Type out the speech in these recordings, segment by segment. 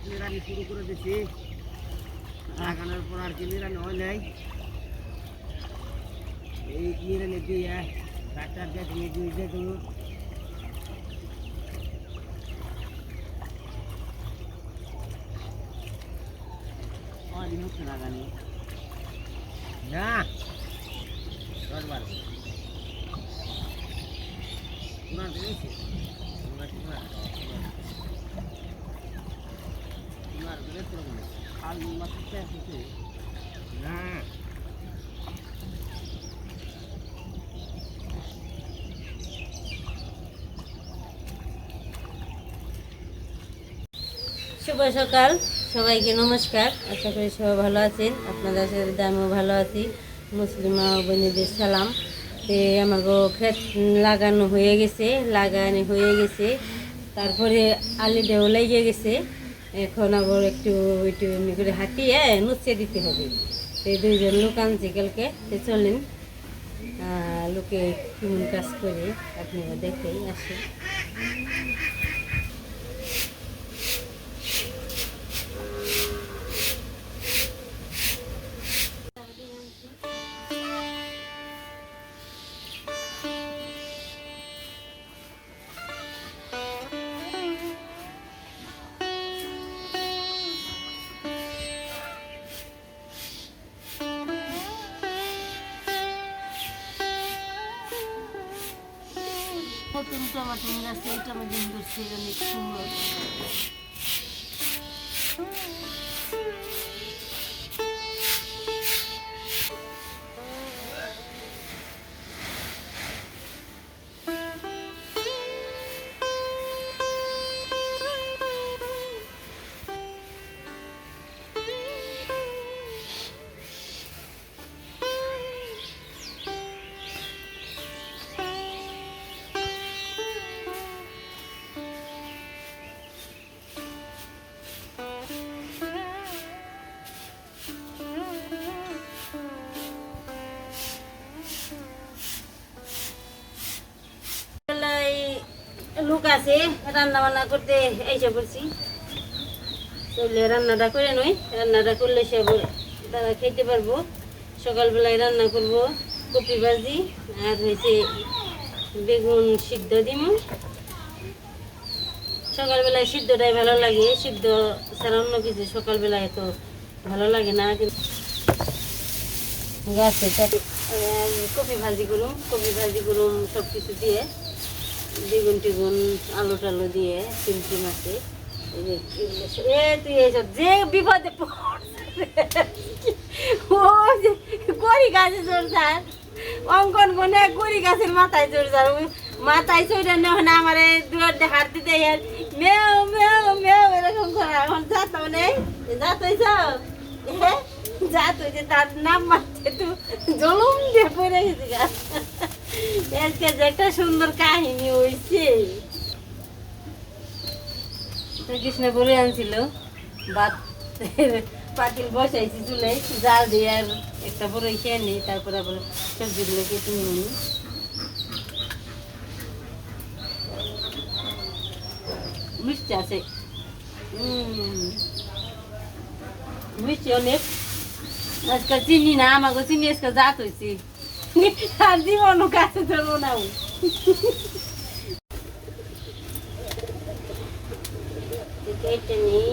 খেত নিরানি শুরু করে দিছি। লাগানোর পর আর কি নিরানি হয় নাই। এই নিরানি দিয়ে ট্রাক্টর দিয়ে দিয়ে হচ্ছে লাগানি না। দশবার পুরান দিয়েছি পুরান পুরান পুরান দিলে পুরান আর মাছ আছে না শুভ সকাল, সবাইকে নমস্কার। আশা করি সবাই ভালো আছেন। আপনাদের সাথে আমিও ভালো আছি। মুসলিমা বোনেদের সালাম। তে আমাকে ক্ষেত লাগানো হয়ে গেছে, লাগানো হয়ে গেছে। তারপরে আলি দেও লেগে গেছে। এখন আবার একটু একটু এমনি করে হাঁটিয়ে নুচিয়ে দিতে হবে। এই দুইজন লোক জিকালকে কালকে চলেন লোকে কেমন কাজ করে আপনিও দেখেই আসে নতুন টমাটো গাছ এই টমাটো করছে অনেক সুন্দর বেলায় লোক আছে রান্না বান্না করতে এসে পড়ছি। চলে রান্নাটা করে নই, রান্নাটা করলে সে তারা খেতে পারব? সকালবেলায় রান্না করব কপি ভাজি আর হয়েছে বেগুন সিদ্ধ দিম। সকালবেলায় সিদ্ধটাই ভালো লাগে, সিদ্ধ ছাড়া অন্য কিছু সকালবেলায় তো ভালো লাগে না, কিন্তু কপি ভাজি করুম, কপি ভাজি করুম সব কিছু দিয়ে। বেগুন টেগুন আলু টালু দিয়ে চিমটি মাছে যে এ, তুই এইসব যে বিপদে। ও যে করি গাছে চড়ছার অঙ্কন কোনে করি গাছের মাথায় চড়ছার ওই মাথায় চড়ে নেওয়া না আমার দুয়ার দিয়ে হাত দিতে মেও মেও মেও, এরকম করে। এখন যাত নেই যাত হয়েছ হ্যাঁ? যাত হয়েছে তার নাম মারছে তো জলম দিয়ে পড়ে গেছে গাছ আজকে যে একটা সুন্দর কাহিনী হয়েছে কৃষ্ণ করে আনছিল ভাত পাতিল বসাইছি চুলে জাল দিয়ে আর একটা বড় খেয়ে নিই তারপরে আবার সবজিগুলো কেটে নিই মিষ্টি আছে। মিষ্টি অনেক। আজকাল চিনি না, আমাকে চিনি আজকাল জাত হয়েছি আর জীবনও কাছে ধরবো না। কেটে নিই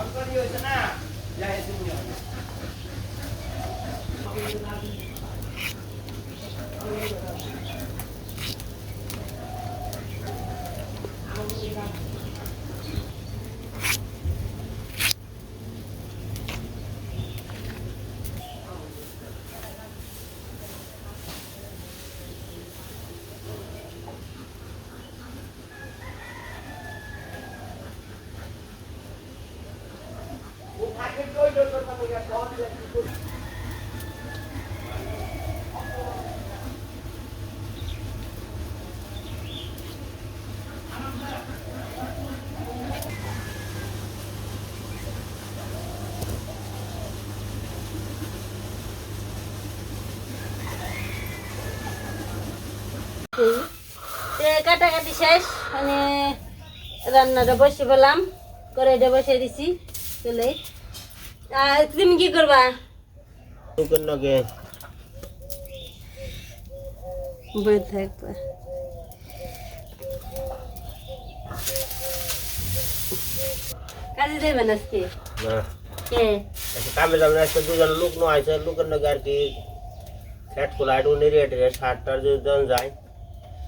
Orgulho de nada. Já resumiu. Kata-kata saya, ini ranah dapur sebelum, kore dapur saya di sini, kelebih. তুমি কি করবা লোকের নগে বই থাকবা কাজে দেবেন আজকে না কে একটা কামে যাবেন একটা দুজন লোক নয় আছে লোকের নগে আর কি ফ্যাট খোলা একটু নেড়ে টেড়ে সারটার যদি জন যায়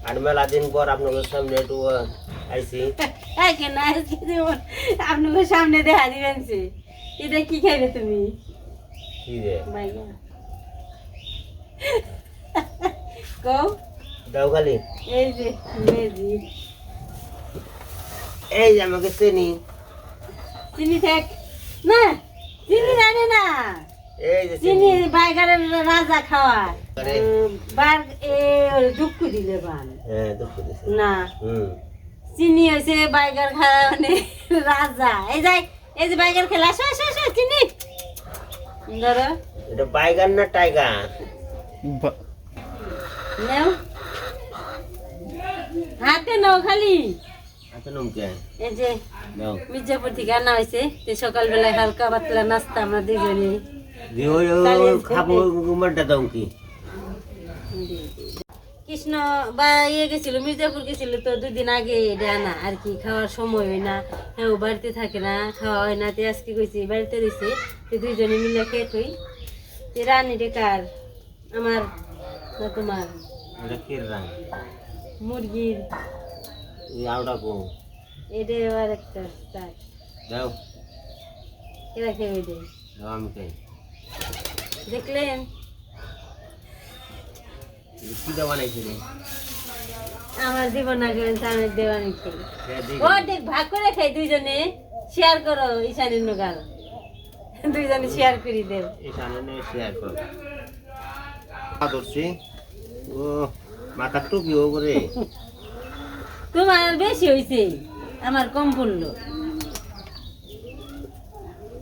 আর মেলা দিন পর আপনাদের সামনে একটু আহ, আইছি হ্যাঁ কেন আজকে যেমন আপনার সামনে দেখা দিবেন সে এটা কি খাইবে তুমি? কি রে? বাইগা কও? দাও খালি। এই যে মেজি এই যে। আমাকে চেনি। চিনি থাক না চিনি জানে না। এই যে চিনি। বাইগারের রাজা। উম, বার এ দুঃখ দিলে বান। হ্যাঁ দুঃখ দিছে। না। হুম। চিনি হয়েছে বাইগার খাওয়া মানে রাজা। এই যাই এই যে বাইগার খেলা আসো আসো আসো চিনি। ধরো। এটা বাইগান না টাইগার? নেও। হাতে নাও খালি। আচ্ছা নমকে এই যে দাও মির্জাপুর থেকে আনা হয়েছে তো সকালবেলায় হালকা পাতলা নাস্তা আমরা দুজনে খাব গুমারটা দাও কি। কৃষ্ণ বা ইয়ে গেছিল মির্জাপুর গেছিল তো দুদিন আগে এটা আনা আর কি খাওয়ার সময় হয় না হ্যাঁ ও বাড়িতে থাকে না খাওয়া হয় না তো আজকে কইছি বাড়িতে রয়েছে তো দুইজনে মিলে খেয়ে থই তো রানি রে কার? আমার না তোমার? মুরগির। এই আউটা কো এটা আবার একটা দাও। এরা খেয়ে দেখলেন? কি আমার জীবন আগে আমি দেওয়ানি খেয়ে হ্যাঁ, দেখি। ও দেখ ভাগ করে খাই দুইজনে শেয়ার করো ঈশানীর নগাল দুইজনে শেয়ার করি দেব এখানে শেয়ার করো। পা ও মাথা টুপি ও করে। তোমার বেশি হয়েছে আমার কম পড়ল।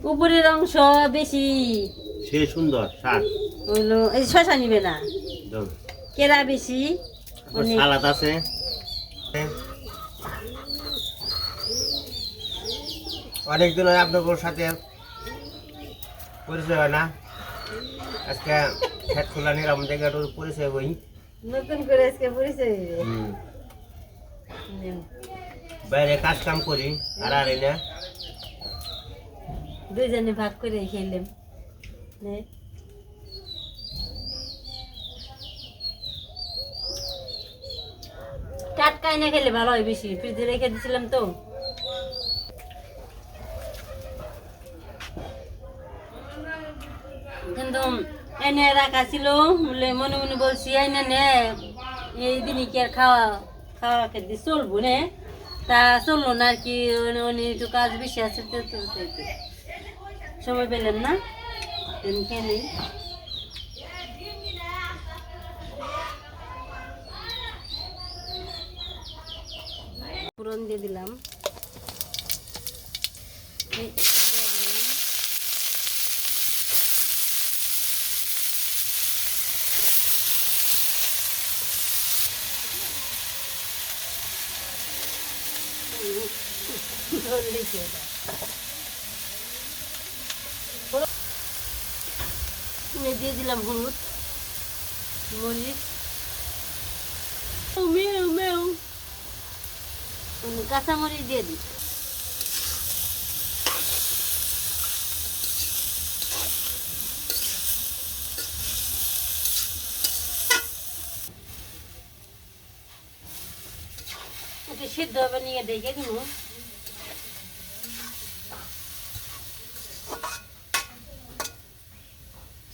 উপরের অংশ বেশি। সে সুন্দর এই শশা নিবে না। কেরা বেশি সালাদ আছে। অনেকদিন হয় আপনার সাথে পরিচয় হয় না। আজকে খেত খোলা নিলাম দেখে একটু পরিচয় হই নতুন করে আজকে পরিচয়। বাইরে কাজ কাম করি আর আর না। দুইজনে ভাগ করে খেলাম। টাটকা এনে খেলে ভালো হয় বেশি। ফ্রিজে রেখে দিছিলাম তো। কিন্তু এনে রাখা ছিল, বলে মনে মনে বলছি, এনে নে, এই দিনই কি আর খাওয়া খাওয়া খেতে চলবো নে? তা চলল না আর কি উনি- উনি একটু কাজ বেশি আছে সময় পেলেন না? খেয়ে পুরন দিয়ে দিলাম। দিয়ে দিলাম। হলুদ। মরিচ। মেউ মেউ কাঁচা মরিচ দিয়ে দিই। সিদ্ধ হবে, নিয়ে দেখে কিনু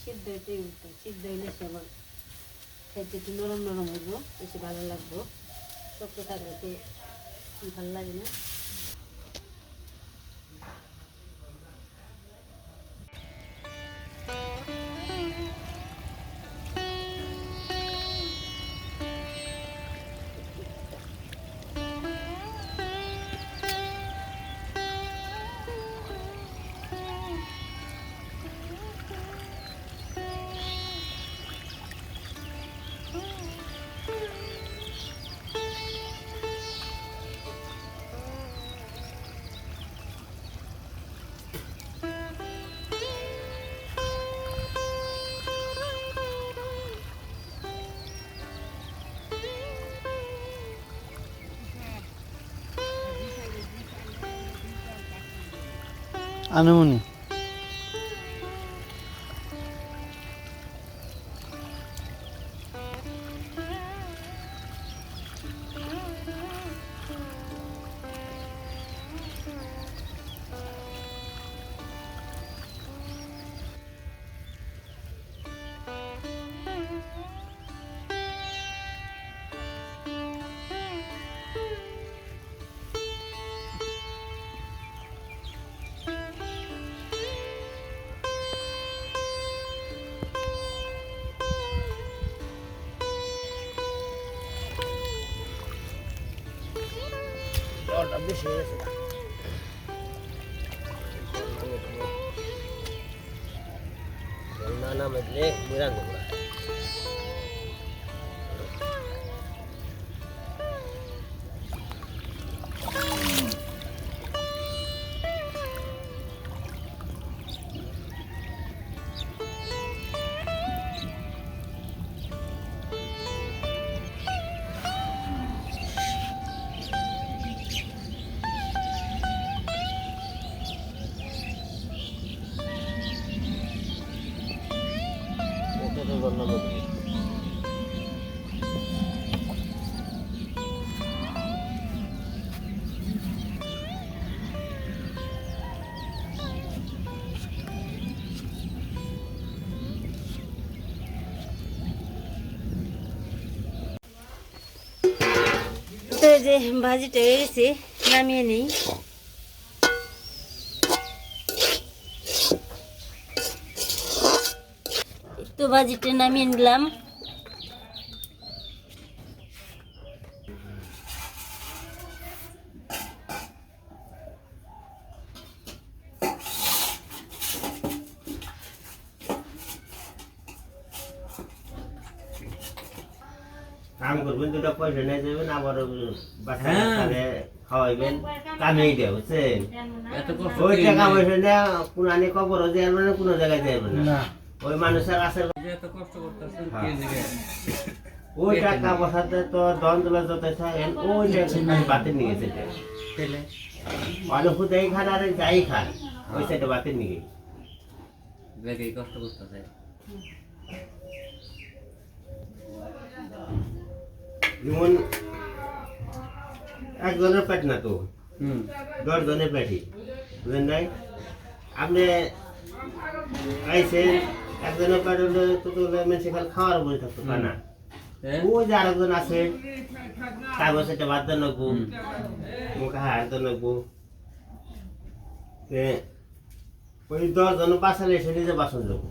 সিদ্ধ এটাই সিদ্ধ হইলে সে আবার খেতে একটু নরম নরম হইব, বেশি ভালো লাগবো। শক্ত থাকলে ভালো লাগে না ano? জলটা বেশি হয়ে গেছে। না বিরান দেবো ভাজিটা গেছে, নামিয়ে নিই। তো ভাজিটা নামিয়ে নিলাম। কাম করবেন, দুটা পয়সা নিয়ে যাবেন আবার বাচ্চা হ্যাঁ। খাওয়াইবেন কামেই দেয় বুঝছেন এত ওই টাকা পয়সা নিয়ে কোনানি কবরও যাবেন না কোনো জায়গায় যাবেন না। ওই মানুষের করতেছেন হ্যাঁ। ওই টাকা পয়সাতে তো দন তুলে যত থাকেন ওই বাতিল নিয়ে গেছে পেলে। অনুভূতাই খান আর যাই খান ওই সাইডে বাতিল নিয়ে গেছে। কষ্ট করতেছে। যেমন একজনের পেট না তো? দশ জনের পেটই। বুঝলেন নাই? আপনি আইসেন একজনের পেট হলে তো তো মেন সেখানে খাওয়ার বলে থাকতো না? ওই যে আরেকজন আছে কাগজ সেটা বাদ দেন নাকবো। মুখে হার দেন নাকবো ওই দশ জন বাসালে এসে নিজে বাসন যাব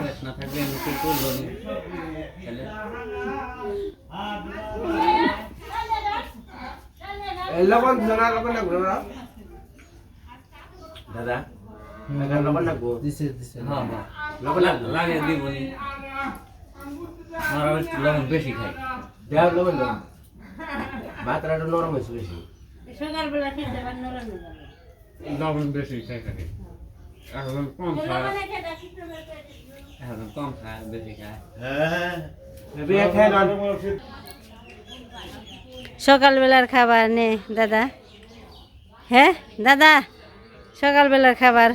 পেট না থাকলে আমি কি করব? নি? তাহলে দাদা লবণ নাকবো দিছে দিছে। হ্যাঁ। লবণ লাগিয়ে দিব নি। আমার লবণ বেশি খাই দেওয়া লবণ লবণ। মাত্রাটা নরম হয়েছে বেশি। সকালবেলা খেতে নরম লবণ বেশি খাই খাই এখন কম খায়। হবে। এখন কম খায় বেশি খায়। হ্যাঁ। সকালবেলার খাবার নে দাদা। হ্যাঁ দাদা সকালবেলার খাবার।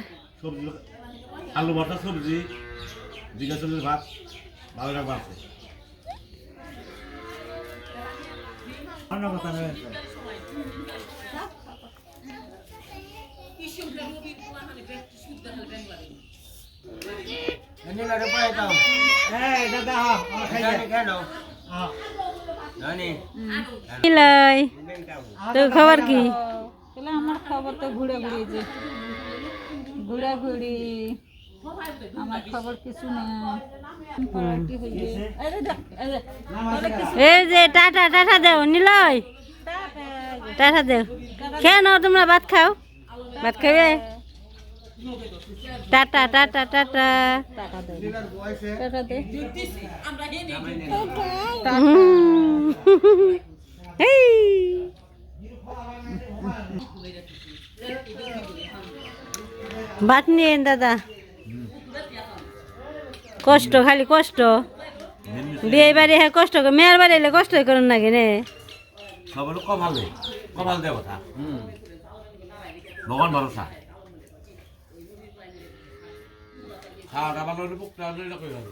আলু ভর্তা সবজি জিজ্ঞাসা চল্লিশ ভাত ভালো রাখবা আছে অন্য কথা তোর খবর কি? আমার খবর তো ঘুরে ঘুরি যে। ঘুরে ঘুরি আমার খবর কিছু এই যে টাটা টাটা দেও নিলয়। টাটা দেও। খেয়ে নাও তোমরা ভাত খাও। ভাত খাবে টাটা টাটা টাটা। ভাত নিয়ে দাদা। কষ্ট খালি কষ্ট। বিয়ে বাড়ি হ্যাঁ কষ্ট করে মেয়ের বাড়ি এলে কষ্ট করুন না? কেনে সব কপালে কপাল কথা ভগবান ভরসা। খাওয়াটা ভালো হলে বুকটা হলে এরকমই ভালো